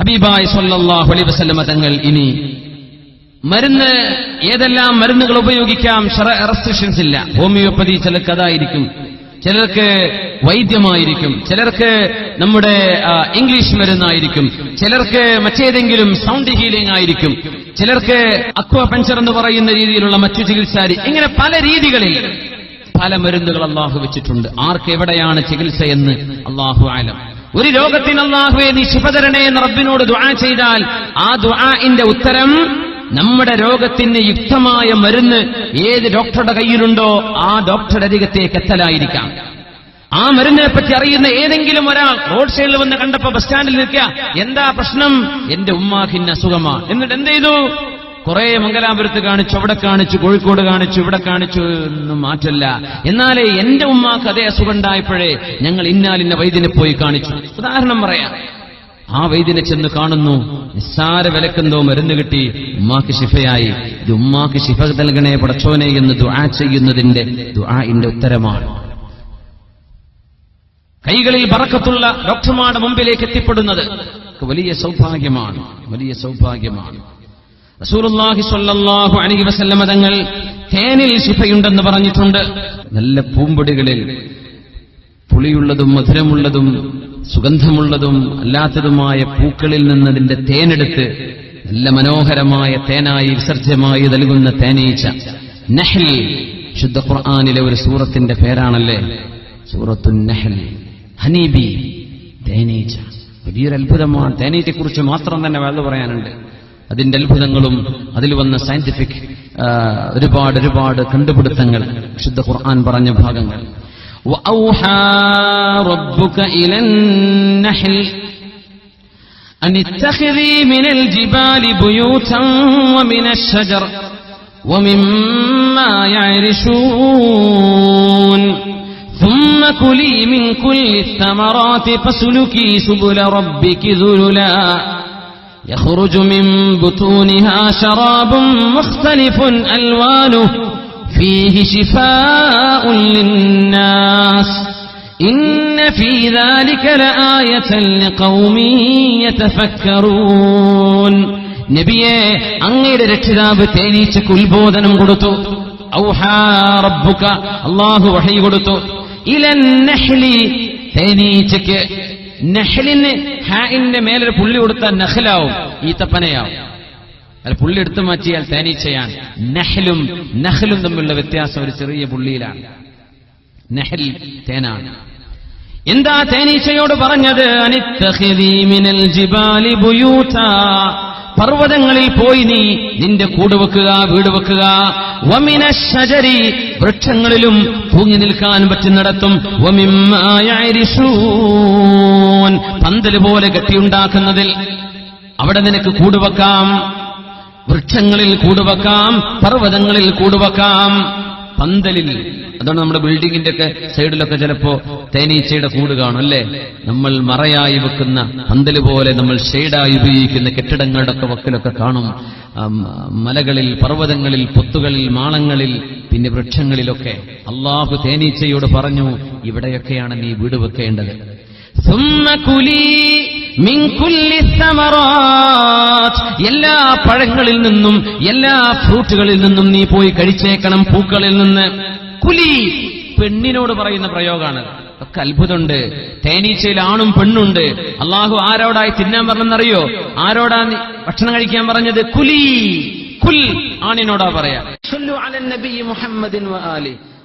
ഹബീബായ് സല്ലല്ലാഹു അലൈഹി വസല്ലമ തങ്ങൾ ഇനി മരുന്ന് ഏതെല്ലാം മരുന്നുകൾ ഉപയോഗിക്കാം റെസ്ട്രിക്ഷൻസ് ഇല്ല. ഹോമിയോപ്പതി ചിലർക്ക് അതായിരിക്കും. ചിലർക്ക് വൈദ്യമായിരിക്കും. ചിലർക്ക് നമ്മുടെ ഇംഗ്ലീഷ് മരുന്നായിരിക്കും. ചിലർക്ക് മറ്റേതെങ്കിലും സൗണ്ട് ഹീലിംഗ് ആയിരിക്കും. ചിലർക്ക് അക്വ പഞ്ചർ എന്ന് പറയുന്ന രീതിയിലുള്ള മറ്റു ചികിത്സാ ഇങ്ങനെ പല രീതികളിൽ പല മരുന്നുകൾ അള്ളാഹു വെച്ചിട്ടുണ്ട്. ആർക്ക് എവിടെയാണ് ചികിത്സയെന്ന് അള്ളാഹു ആലം. ഒരു രോഗത്തിന് അള്ളാഹുവെ നീ ശുഭതരണേ എന്ന് റബ്ബിനോട് ദുആ ചെയ്താൽ ആ ദുആഇന്റെ ഉത്തരം നമ്മുടെ രോഗത്തിന് യുക്തമായ മരുന്ന് ഏത് ഡോക്ടറുടെ കയ്യിലുണ്ടോ ആ ഡോക്ടറുടെ അരികത്തേക്ക് എത്തലായിരിക്കാം. ആ മരുന്നിനെ പറ്റി അറിയുന്ന ഏതെങ്കിലും ഒരാൾ റോഡ് സൈഡിൽ വന്ന് കണ്ടപ്പോ ബസ് സ്റ്റാൻഡിൽ നിൽക്കുക എന്താ പ്രശ്നം? എന്റെ ഉമ്മാഹിന് അസുഖമാണ് എന്നിട്ട് എന്ത് ചെയ്തു? കുറെ മംഗലാപുരത്ത് കാണിച്ചു അവിടെ കാണിച്ചു കോഴിക്കോട് കാണിച്ചു ഇവിടെ കാണിച്ചു ഒന്നും മാറ്റല്ല. എന്നാലേ എന്റെ ഉമ്മാക്ക് അതേ അസുഖം ഉണ്ടായപ്പോഴേ ഞങ്ങൾ ഇന്നാലിന്ന വൈദ്യനെ പോയി കാണിച്ചു. ഉദാഹരണം പറയാം. ആ വൈദ്യനെ ചെന്ന് കാണുന്നു. നിസ്സാര വിലക്കെന്തോ മരുന്ന് കിട്ടി. ഉമ്മാക്ക് ശിഫയായി. ഇത് ഉമ്മാക്ക് ശിഫ നൽകണേ പടച്ചോനെ എന്ന് ദുആ ചെയ്യുന്നതിന്റെ ദുആന്റെ ഉത്തരമാണ്. കൈകളിൽ പറക്കത്തുള്ള ഡോക്ടർമാരുടെ മുമ്പിലേക്ക് എത്തിപ്പെടുന്നത്. വലിയ സൗഭാഗ്യമാണ്. വലിയ സൗഭാഗ്യമാണ്. റസൂലുള്ളാഹി സ്വല്ലല്ലാഹു അലൈഹി വസല്ലമ തങ്ങൾ തേനിൽ ശിഫയുണ്ടെന്ന് പറഞ്ഞിട്ടുണ്ട്. നല്ല പൂമ്പൊടികളിൽ പുളിയുള്ളതും മധുരമുള്ളതും സുഗന്ധമുള്ളതും അല്ലാത്തതുമായ പൂക്കളിൽ നിന്നതിന്റെ തേനെടുത്ത് നല്ല മനോഹരമായ തേനായി വിസർജ്യമായി നൽകുന്ന തേനീച്ച. നഹൽ ശുദ്ധ ഖുർആാനിലെ ഒരു സൂറത്തിന്റെ പേരാണല്ലേ? സൂറത്തു നഹൽ. ഹനീബി തേനീച്ച. വലിയൊരു അത്ഭുതമാണ് തേനീച്ചയെക്കുറിച്ച് മാത്രം തന്നെ വേദ പറയാനുണ്ട്. അതിന്റെ അത്ഭുതങ്ങളും അതിൽ വന്ന സയന്റിഫിക് ഒരുപാട് ഒരുപാട് കണ്ടുപിടുത്തങ്ങൾ ശുദ്ധ ഖുർആൻ പറഞ്ഞ ഭാഗങ്ങൾ وأوحى ربك إلى النحل أن اتخذي من الجبال بيوتا ومن الشجر ومما يعرشون ثم كلي من كل الثمرات فاسلكي سبل ربك ذللا يخرج من بطونها شراب مختلف ألوانه فيه شفاء للناس إن في ذلك لآية لقوم يتفكرون നബിയെ അങ്ങയുടെ രക്ഷിതാവ് തേനീച്ചക്ക് ഉത്ബോധനം കൊടുത്തു ഔഹാ റബ്ബുക അള്ളാഹു വഹി കൊടുത്തു ഇലൻ നഹ്ലി തേനീച്ചക്ക് നഹലിന് ഹാഇന്റെ മേലൊരു പുള്ളി കൊടുത്താൽ നഹലാവും ഈത്തപ്പനയാവും. അല്ല പുള്ളി എടുത്തു മാറ്റിയാൽ തേനീച്ചയാണ്. നഹലും നഹലും തമ്മിലുള്ള വ്യത്യാസം ഒരു ചെറിയ പുള്ളിയിലാണ്. നഹൽ തേനാണ്. എന്താ തേനീച്ചയോട് പറഞ്ഞത്? അനിത്തഹിദീമിനൽ ജിബാലി ബുയൂതാ പർവതങ്ങളിൽ പോയി നീ നിന്റെ കൂട് വെക്കുക വീട് വെക്കുക. വമിന ഷജരി വൃക്ഷങ്ങളിലും തൂങ്ങി നിൽക്കാൻ പറ്റുന്നിടത്തും പന്തൽ പോലെ കെട്ടിയുണ്ടാക്കുന്നതിൽ. അവിടെ നിനക്ക് കൂടുവെക്കാം വൃക്ഷങ്ങളിൽ കൂടുവെക്കാം പർവതങ്ങളിൽ കൂടുവെക്കാം പന്തലിൽ അതാണ് നമ്മുടെ ബിൽഡിങ്ങിന്റെ ഒക്കെ സൈഡിലൊക്കെ ചിലപ്പോ തേനീച്ചയുടെ കൂട് കാണും അല്ലേ നമ്മൾ മറയായി വെക്കുന്ന പന്തല് പോലെ നമ്മൾ ഷെയ്ഡായി ഉപയോഗിക്കുന്ന കെട്ടിടങ്ങളുടെ ഒക്കെ വക്കിലൊക്കെ കാണും ആം, മലകളിൽ പർവ്വതങ്ങളിൽ പൊത്തുകളിൽ മാളങ്ങളിൽ പിന്നെ വൃക്ഷങ്ങളിലൊക്കെ അള്ളാഹു തേനീച്ചയോട് പറഞ്ഞു ഇവിടെയൊക്കെയാണ് നീ വീട് വെക്കേണ്ടത് ثم كلي من كل الثمرات എല്ലാ പഴങ്ങളിൽ നിന്നും എല്ലാ ഫ്രൂട്ടുകളിൽ നിന്നും നീ പോയി കഴിച്ചേക്കണം പൂക്കളിൽ നിന്ന്. കുലി പെണ്ണിനോട് പറയുന്ന പ്രയോഗമാണ് ഒക്കെ അത്ഭുതമുണ്ട്. തേനീച്ചയിൽ ആണും പെണ്ണുണ്ട്. അള്ളാഹു ആരോടായി തിന്നാൻ പറഞ്ഞെന്നറിയോ? ആരോടാ ഭക്ഷണം കഴിക്കാൻ പറഞ്ഞത്? കുലി. കുൽ ആണിനോടാ പറയാ.